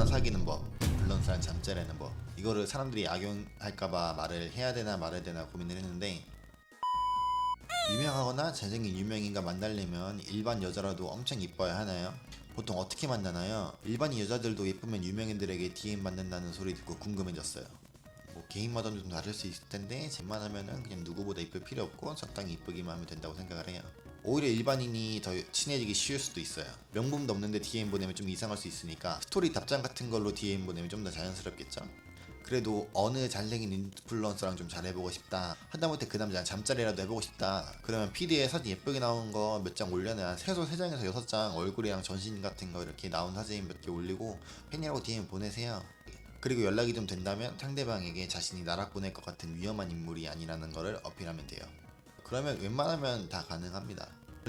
사람 사귀는 법, 사람 잠자리하는 법 이거를 사람들이 악용할까봐 말을 해야 되나 말아야 되나 고민을 했는데 유명하거나 잘생긴 유명인과 만나려면 일반 여자라도 엄청 이뻐야 하나요? 보통 어떻게 만나나요? 일반 여자들도 예쁘면 유명인들에게 DM 받는다는 소리 듣고 궁금해졌어요. 뭐 개인마다 좀 다를 수 있을 텐데 쟤만 하면은 그냥 누구보다 이쁠 필요 없고 적당히 이쁘기만 하면 된다고 생각을 해요. 오히려 일반인이 더 친해지기 쉬울 수도 있어요. 명분도 없는데 DM 보내면 좀 이상할 수 있으니까 스토리 답장 같은 걸로 DM 보내면 좀 더 자연스럽겠죠? 그래도 어느 잘생긴 인플루언서랑 좀 잘해보고 싶다. 하다못해 그 남자랑 잠자리라도 해보고 싶다. 그러면 PD에 사진 예쁘게 나온 거 몇 장 올려놔야 최소 3장에서 6장 얼굴이랑 전신 같은 거 이렇게 나온 사진 몇 개 올리고 팬이라고 DM 보내세요. 그리고 연락이 좀 된다면 상대방에게 자신이 나락 보낼 것 같은 위험한 인물이 아니라는 거를 어필하면 돼요. 그러면 웬만하면 다 가능합니다.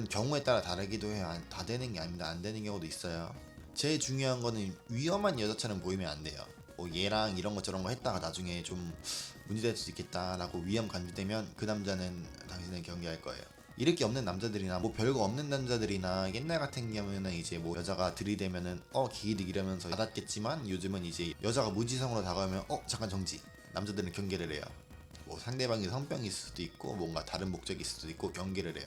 경우에 따라 다르기도 해요. 안- 다 되는 게 아닙니다. 안 되는 경우도 있어요. 제일 중요한 거는 위험한 여자처럼 보이면 안 돼요. 뭐 얘랑 이런 거 저런 거 했다가 나중에 좀 문제될 수 있겠다라고 위험 간주되면 그 남자는 당신을 경계할 거예요. 이럴 게 없는 남자들이나 뭐 별거 없는 남자들이나 옛날 같은 경우에는 이제 뭐 여자가 들이대면은 어 기기득 이러면서 받았겠지만 요즘은 이제 여자가 무지성으로 다가오면 어 잠깐 정지 남자들은 경계를 해요. 뭐 상대방이 성병일 수도 있고 뭔가 다른 있을 수도 있고 경계를 해요.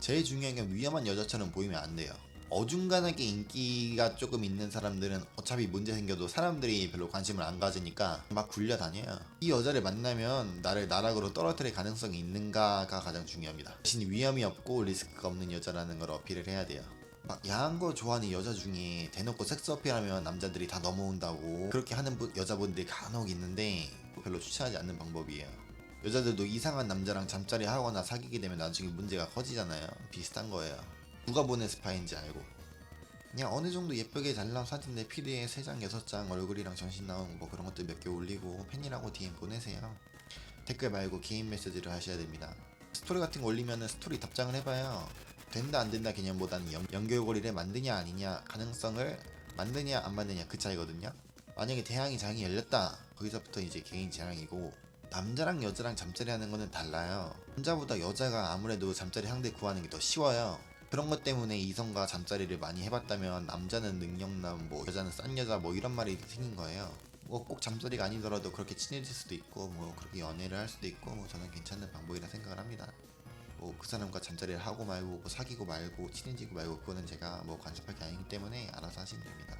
제일 중요한 건 위험한 여자처럼 보이면 안 돼요. 어중간하게 인기가 조금 있는 사람들은 어차피 문제 생겨도 사람들이 별로 관심을 안 가지니까 막 굴려다녀요. 이 여자를 만나면 나를 나락으로 떨어뜨릴 가능성이 있는가가 가장 중요합니다. 자신이 위험이 없고 리스크가 없는 여자라는 걸 어필을 해야 돼요. 막 야한 거 좋아하는 여자 중에 대놓고 섹스 어필하면 남자들이 다 넘어온다고 그렇게 하는 분- 여자분들이 간혹 있는데 별로 추천하지 않는 방법이에요. 여자들도 이상한 남자랑 잠자리 하거나 사귀게 되면 나중에 문제가 커지잖아요. 비슷한 거예요. 누가 보낸 스파인지 알고. 그냥 어느 정도 예쁘게 잘 나온 사진 내 PD에 3장, 6장 얼굴이랑 전신 나온 뭐 그런 것들 몇 개 올리고 팬이라고 DM 보내세요. 댓글 말고 개인 메시지를 하셔야 됩니다. 스토리 같은 거 올리면은 스토리 답장을 해봐요. 된다 안 된다 개념보다는 연, 연결고리를 만드냐 아니냐 가능성을 만드냐 안 만드냐 그 차이거든요. 만약에 대항이 장이 열렸다 거기서부터 이제 개인 재량이고 남자랑 여자랑 잠자리 하는 거는 달라요. 남자보다 여자가 아무래도 잠자리 상대 구하는 게 더 쉬워요. 그런 것 때문에 이성과 잠자리를 많이 해봤다면 남자는 능력남, 뭐 여자는 싼 여자, 뭐 이런 말이 생긴 거예요. 뭐 꼭 잠자리가 아니더라도 그렇게 친해질 수도 있고, 뭐 그렇게 연애를 할 수도 있고, 뭐 저는 괜찮은 방법이라 생각을 합니다. 뭐 그 사람과 잠자리를 하고 말고, 뭐 사귀고 말고, 친해지고 말고 그거는 제가 뭐 간섭할 게 아니기 때문에 알아서 하시면 됩니다.